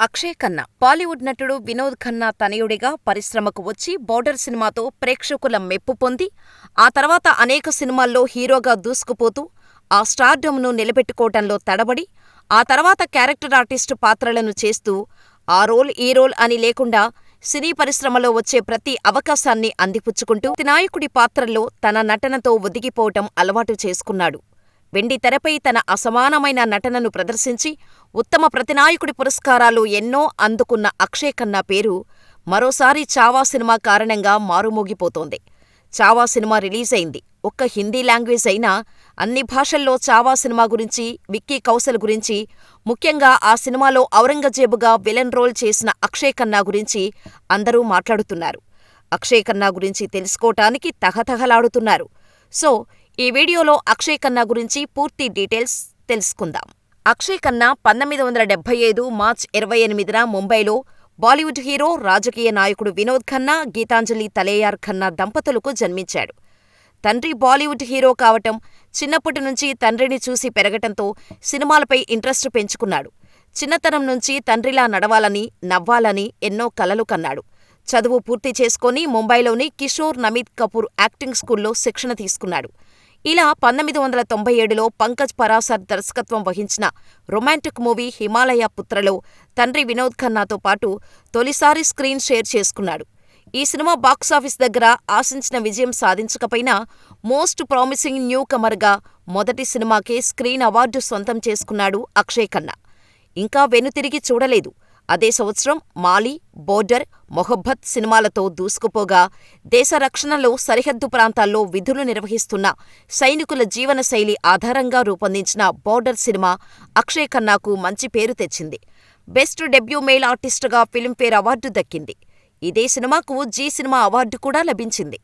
అక్షయ్ ఖన్నా బాలీవుడ్ నటుడు వినోద్ ఖన్నా తనయుడిగా పరిశ్రమకు వచ్చి బోర్డర్ సినిమాతో ప్రేక్షకుల మెప్పు పొంది ఆ తర్వాత అనేక సినిమాల్లో హీరోగా దూసుకుపోతూ ఆ స్టార్డమ్ను నిలబెట్టుకోవటంలో తడబడి ఆ తర్వాత క్యారెక్టర్ ఆర్టిస్టు పాత్రలను చేస్తూ ఆ రోల్ ఈ రోల్ అని లేకుండా సినీ పరిశ్రమలో వచ్చే ప్రతి అవకాశాన్ని అందిపుచ్చుకుంటూ నాయకుడి పాత్రల్లో తన నటనతో ఒదిగిపోవటం అలవాటు చేసుకున్నాడు. వెండితెరపై తన అసమానమైన నటనను ప్రదర్శించి ఉత్తమ ప్రతినాయకుడి పురస్కారాలు ఎన్నో అందుకున్న అక్షయ్ ఖన్నా పేరు మరోసారి చావా సినిమా కారణంగా మారుమోగిపోతోంది. చావా సినిమా రిలీజైంది. ఒక్క హిందీ లాంగ్వేజ్ అయినా అన్ని భాషల్లో చావా సినిమా గురించి, విక్కీ కౌశల్ గురించి, ముఖ్యంగా ఆ సినిమాలో ఔరంగజేబుగా విలన్ రోల్ చేసిన అక్షయ్ ఖన్నా గురించి అందరూ మాట్లాడుతున్నారు. అక్షయ్ ఖన్నా గురించి తెలుసుకోటానికి తహతహలాడుతున్నారు. సో, ఈ వీడియోలో అక్షయ్ ఖన్నా గురించి పూర్తి డీటెయిల్స్ తెలుసుకుందాం. అక్షయ్ ఖన్నా పంతొమ్మిది వందల డెబ్బై ఐదు మార్చ్ ఇరవై ఎనిమిదిన ముంబైలో బాలీవుడ్ హీరో, రాజకీయ నాయకుడు వినోద్ ఖన్నా, గీతాంజలి తలేయార్ ఖన్నా దంపతులకు జన్మించాడు. తండ్రి బాలీవుడ్ హీరో కావటం, చిన్నప్పటి నుంచి తండ్రిని చూసి పెరగటంతో సినిమాలపై ఇంట్రెస్ట్ పెంచుకున్నాడు. చిన్నతనం నుంచి తండ్రిలా నడవాలని, నవ్వాలని ఎన్నో కలలు కన్నాడు. చదువు పూర్తి చేసుకొని ముంబైలోని కిషోర్ నమీత్ కపూర్ యాక్టింగ్ స్కూల్లో శిక్షణ తీసుకున్నాడు. ఇలా పంతొమ్మిది వందల తొంభై ఏడులో పంకజ్ పరాసర్ దర్శకత్వం వహించిన రొమాంటిక్ మూవీ హిమాలయ పుత్రలో తండ్రి వినోద్ ఖన్నాతో పాటు తొలిసారి స్క్రీన్ షేర్ చేసుకున్నాడు. ఈ సినిమా బాక్సాఫీస్ దగ్గర ఆశించిన విజయం సాధించకపోయినా మోస్ట్ ప్రామిసింగ్ న్యూ కమర్గా మొదటి సినిమాకే స్క్రీన్ అవార్డు సొంతం చేసుకున్నాడు అక్షయ్ ఖన్నా. ఇంకా వెనుతిరిగి చూడలేదు. అదే సంవత్సరం మాలి, బోర్డర్, మొహబ్బత్ సినిమాలతో దూసుకుపోగా దేశ రక్షణలో సరిహద్దు ప్రాంతాల్లో విధులు నిర్వహిస్తున్న సైనికుల జీవనశైలి ఆధారంగా రూపొందించిన బోర్డర్ సినిమా అక్షయ్ ఖన్నాకు మంచి పేరు తెచ్చింది. బెస్ట్ డెబ్యూ మేల్ ఆర్టిస్టుగా ఫిల్మ్ఫేర్ అవార్డు దక్కింది. ఇదే సినిమాకు జీ సినిమా అవార్డు కూడా లభించింది.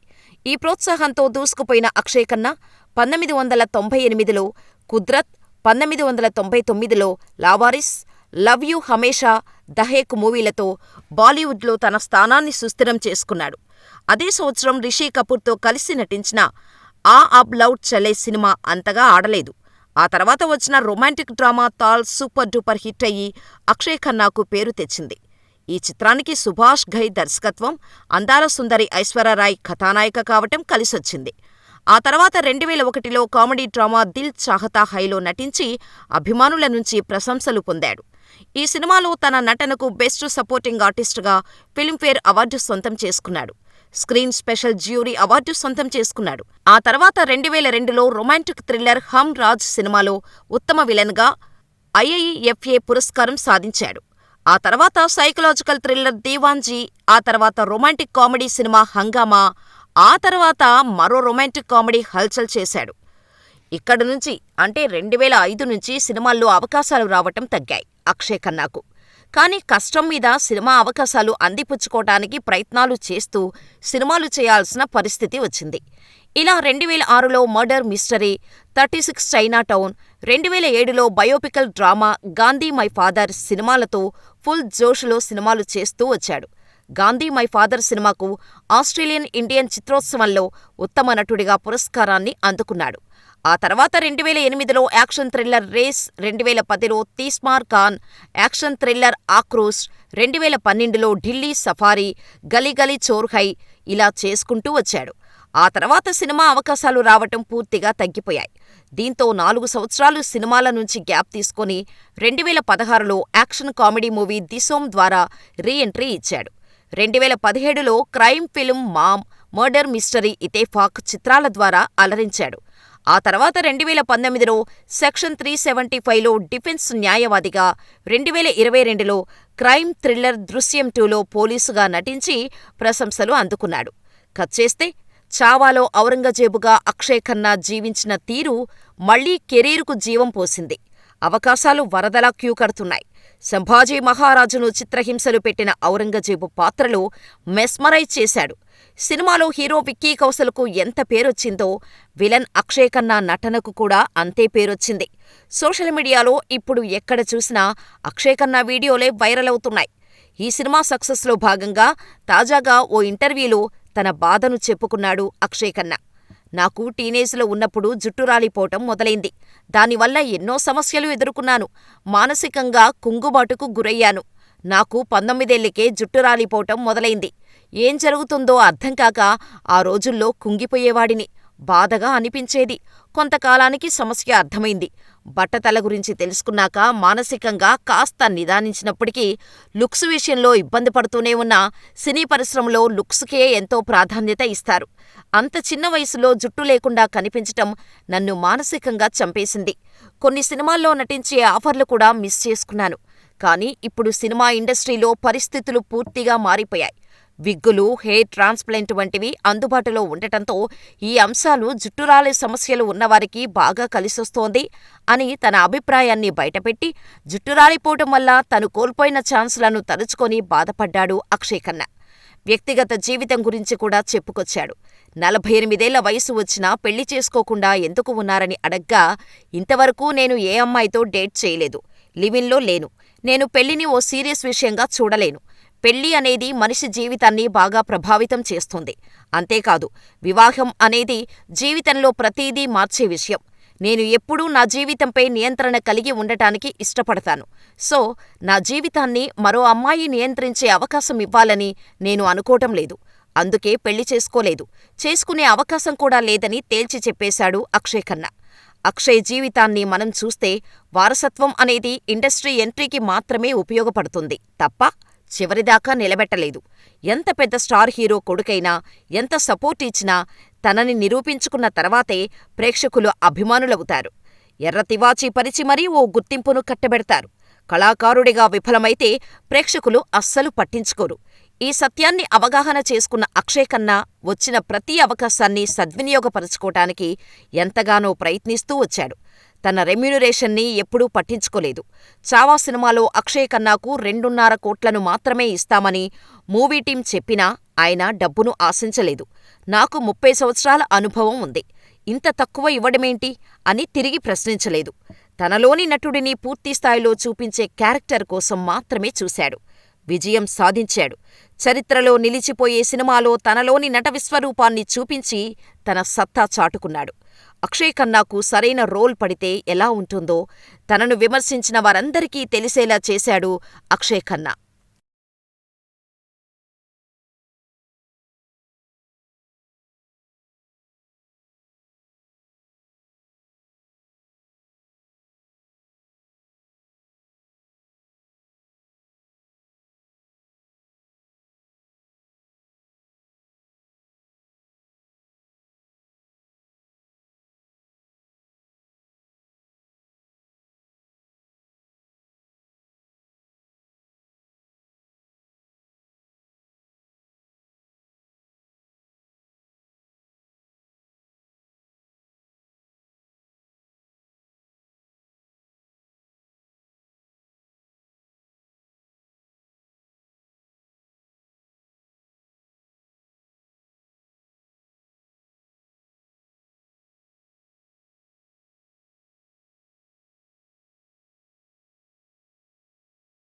ఈ ప్రోత్సాహంతో దూసుకుపోయిన అక్షయ్ ఖన్నా పంతొమ్మిది వందల తొంభై ఎనిమిదిలో కుద్రత్, పంతొమ్మిది వందల తొంభై తొమ్మిదిలో లావారిస్, లవ్ యూ హమేషా, దహేక్ మూవీలతో బాలీవుడ్లో తన స్థానాన్ని సుస్థిరం చేసుకున్నాడు. అదే సంవత్సరం రిషీ కపూర్తో కలిసి నటించిన ఆ అబ్ లౌట్ చలే సినిమా అంతగా ఆడలేదు. ఆ తర్వాత వచ్చిన romantic drama Taal super duper hit అయ్యి అక్షయ్ ఖన్నాకు పేరు తెచ్చింది. ఈ చిత్రానికి సుభాష్ ఘై దర్శకత్వం, అందాల సుందరి ఐశ్వర్యరాయ్ కథానాయిక కావటం కలిసొచ్చింది. ఆ తర్వాత రెండువేల ఒకటిలో కామెడీ డ్రామా దిల్ చాహతా హైలో నటించి అభిమానుల నుంచి ప్రశంసలు పొందాడు. ఈ సినిమాలో తన నటనకు బెస్ట్ సపోర్టింగ్ ఆర్టిస్టుగా ఫిల్మ్ఫేర్ అవార్డు సొంతం చేసుకున్నాడు. స్క్రీన్ స్పెషల్ జ్యూరీ అవార్డు సొంతం చేసుకున్నాడు. ఆ తర్వాత రెండువేల రెండులో రొమాంటిక్ థ్రిల్లర్ హమ్ రాజ్ సినిమాలో ఉత్తమ విలన్గా ఐఐఎఫ్ఏ పురస్కారం సాధించాడు. ఆ తర్వాత సైకలాజికల్ థ్రిల్లర్ దీవాన్జీ, ఆ తర్వాత రొమాంటిక్ కామెడీ సినిమా హంగామా, ఆ తర్వాత మరో రొమాంటిక్ కామెడీ హల్చల్ చేశాడు. ఇక్కడి నుంచి అంటే రెండువేల ఐదు నుంచి సినిమాల్లో అవకాశాలు రావటం తగ్గాయి అక్షయ్ ఖన్నాకు. కానీ కష్టం మీద సినిమా అవకాశాలు అందిపుచ్చుకోటానికి ప్రయత్నాలు చేస్తూ సినిమాలు చేయాల్సిన పరిస్థితి వచ్చింది. ఇలా రెండువేల ఆరులో murder mystery, thirty six China town రెండు రెండువేల ఏడులో బయోపికల్ డ్రామా గాంధీ మై ఫాదర్ సినిమాలతో ఫుల్ జోష్లో సినిమాలు చేస్తూ వచ్చాడు. గాంధీ మై ఫాదర్ సినిమాకు ఆస్ట్రేలియన్ ఇండియన్ చిత్రోత్సవంలో ఉత్తమ నటుడిగా పురస్కారాన్ని అందుకున్నాడు. ఆ తర్వాత రెండువేల ఎనిమిదిలో యాక్షన్ థ్రిల్లర్ రేస్, రెండువేల పదిలో తీస్మార్ ఖాన్, యాక్షన్ థ్రిల్లర్ ఆక్రోశ్, రెండువేల పన్నెండులో ఢిల్లీ సఫారీ, గలీ గలీ చోర్హై ఇలా చేసుకుంటూ వచ్చాడు. ఆ తర్వాత సినిమా అవకాశాలు రావటం పూర్తిగా తగ్గిపోయాయి. దీంతో నాలుగు సంవత్సరాలు సినిమాల నుంచి గ్యాప్ తీసుకొని రెండువేల పదహారులో యాక్షన్ కామెడీ మూవీ దిసోమ్ ద్వారా రీ ఎంట్రీ ఇచ్చాడు. రెండువేల పదిహేడులో crime film Mom, murder mystery Ittefaq చిత్రాల ద్వారా అలరించాడు. ఆ తర్వాత రెండువేల పంతొమ్మిదిలో సెక్షన్ త్రీ సెవెంటీ ఫైవ్లో డిఫెన్స్ న్యాయవాదిగా, రెండువేల ఇరవై రెండులో క్రైమ్ థ్రిల్లర్ దృశ్యం టూలో పోలీసుగా నటించి ప్రశంసలు అందుకున్నాడు. కచ్చేస్తే చావాలో ఔరంగజేబుగా అక్షయ్ ఖన్నా జీవించిన తీరు మళ్ళీ కెరీరుకు జీవం పోసింది. అవకాశాలు వరదలా క్యూ కడుతున్నాయి. సంభాజీ మహారాజును చిత్రహింసలు పెట్టిన ఔరంగజేబు పాత్రలో మెస్మరైజ్ చేశాడు. సినిమాలో హీరో విక్కీ కౌశల్కు ఎంత పేరొచ్చిందో విలన్ అక్షయ్ ఖన్నా నటనకు కూడా అంతే పేరొచ్చింది. సోషల్ మీడియాలో ఇప్పుడు ఎక్కడ చూసినా అక్షయ్ ఖన్నా వీడియోలే వైరల్ అవుతున్నాయి. ఈ సినిమా సక్సెస్లో భాగంగా తాజాగా ఓ ఇంటర్వ్యూలో తన బాధను చెప్పుకున్నాడు అక్షయ్ ఖన్నా. నాకు టీనేజ్లో ఉన్నప్పుడు జుట్టు రాలిపోవటం మొదలైంది. దానివల్ల ఎన్నో సమస్యలు ఎదుర్కొన్నాను. మానసికంగా కుంగుబాటుకు గురయ్యాను. నాకు పంతొమ్మిదేళ్ళకే జుట్టు రాలిపోవటం మొదలైంది. ఏం జరుగుతుందో అర్థం కాక ఆ రోజుల్లో కుంగిపోయేవాడిని. బాధగా అనిపించేది. కొంతకాలానికి సమస్య అర్థమైంది. బట్టతల గురించి తెలుసుకున్నాక మానసికంగా కాస్త నిదానించినప్పటికీ లుక్స్ విషయంలో ఇబ్బంది పడుతూనే ఉన్నా సినీ పరిశ్రమలో లుక్స్కే ఎంతో ప్రాధాన్యత ఇస్తారు. అంత చిన్న వయసులో జుట్టు లేకుండా కనిపించటం నన్ను మానసికంగా చంపేసింది. కొన్ని సినిమాల్లో నటించే ఆఫర్లు కూడా మిస్ చేసుకున్నాను. కానీ ఇప్పుడు సినిమా ఇండస్ట్రీలో పరిస్థితులు పూర్తిగా మారిపోయాయి. విగ్గులు, హెయిర్ ట్రాన్స్ప్లాంట్ వంటివి అందుబాటులో ఉండటంతో ఈ అంశాలు జుట్టు రాలే సమస్యలు ఉన్నవారికి బాగా కలిసొస్తోంది అని తన అభిప్రాయాన్ని బయటపెట్టి జుట్టు రాలిపోవటం వల్ల తను కోల్పోయిన ఛాన్సులను తలుచుకొని బాధపడ్డాడు అక్షయ్ ఖన్నా. వ్యక్తిగత జీవితం గురించి కూడా చెప్పుకొచ్చాడు. నలభై ఎనిమిదేళ్ళ వయసు వచ్చినా పెళ్ళి చేసుకోకుండా ఎందుకు ఉన్నారని అడగ్గా ఇంతవరకు నేను ఏ అమ్మాయితో డేట్ చేయలేదు. లివిన్లో లేను. నేను పెళ్ళిని ఓ సీరియస్ విషయంగా చూడలేను. పెళ్ళి అనేది మనిషి జీవితాన్ని బాగా ప్రభావితం చేస్తుంది. అంతేకాదు వివాహం అనేది జీవితంలో ప్రతీదీ మార్చే విషయం. నేను ఎప్పుడూ నా జీవితంపై నియంత్రణ కలిగి ఉండటానికి ఇష్టపడతాను. సో నా జీవితాన్ని మరో అమ్మాయి నియంత్రించే అవకాశం ఇవ్వాలని నేను అనుకోవటం లేదు. అందుకే పెళ్ళి చేసుకోలేదు. చేసుకునే అవకాశం కూడా లేదని తేల్చి చెప్పేశాడు అక్షయ్ ఖన్నా. అక్షయ్ జీవితాన్ని మనం చూస్తే వారసత్వం అనేది ఇండస్ట్రీ ఎంట్రీకి మాత్రమే ఉపయోగపడుతుంది తప్ప చివరిదాకా నిలబెట్టలేదు. ఎంత పెద్ద స్టార్ హీరో కొడుకైనా, ఎంత సపోర్ట్ ఇచ్చినా తనని నిరూపించుకున్న తర్వాతే ప్రేక్షకులు అభిమానులవుతారు. ఎర్ర తివాచీ పరిచి మరీ ఓ గుర్తింపును కట్టబెడతారు. కళాకారుడిగా విఫలమైతే ప్రేక్షకులు అస్సలు పట్టించుకోరు. ఈ సత్యాన్ని అవగాహన చేసుకున్న అక్షయ్ ఖన్నా వచ్చిన ప్రతి అవకాశాన్ని సద్వినియోగపరచుకోటానికి ఎంతగానో ప్రయత్నిస్తూ వచ్చాడు. తన రెమ్యూనరేషన్ని ఎప్పుడూ పట్టించుకోలేదు. చావా సినిమాలో అక్షయ్ ఖన్నాకు రెండున్నర కోట్లను మాత్రమే ఇస్తామని మూవీ టీం చెప్పినా ఆయన డబ్బును ఆశించలేదు. నాకు ముప్పై సంవత్సరాల అనుభవం ఉంది. ఇంత తక్కువ ఇవ్వడమేంటి అని తిరిగి ప్రశ్నించలేదు. తనలోని నటుడిని పూర్తిస్థాయిలో చూపించే క్యారెక్టర్ కోసం మాత్రమే చూశాడు. విజయం సాధించాడు. చరిత్రలో నిలిచిపోయే సినిమాలో తనలోని నట విశ్వరూపాన్ని చూపించి తన సత్తా చాటుకున్నాడు. అక్షయ్ ఖన్నాకు సరైన రోల్ పడితే ఎలా ఉంటుందో తనను విమర్శించిన వారందరికీ తెలిసేలా చేశాడు అక్షయ్ ఖన్నా.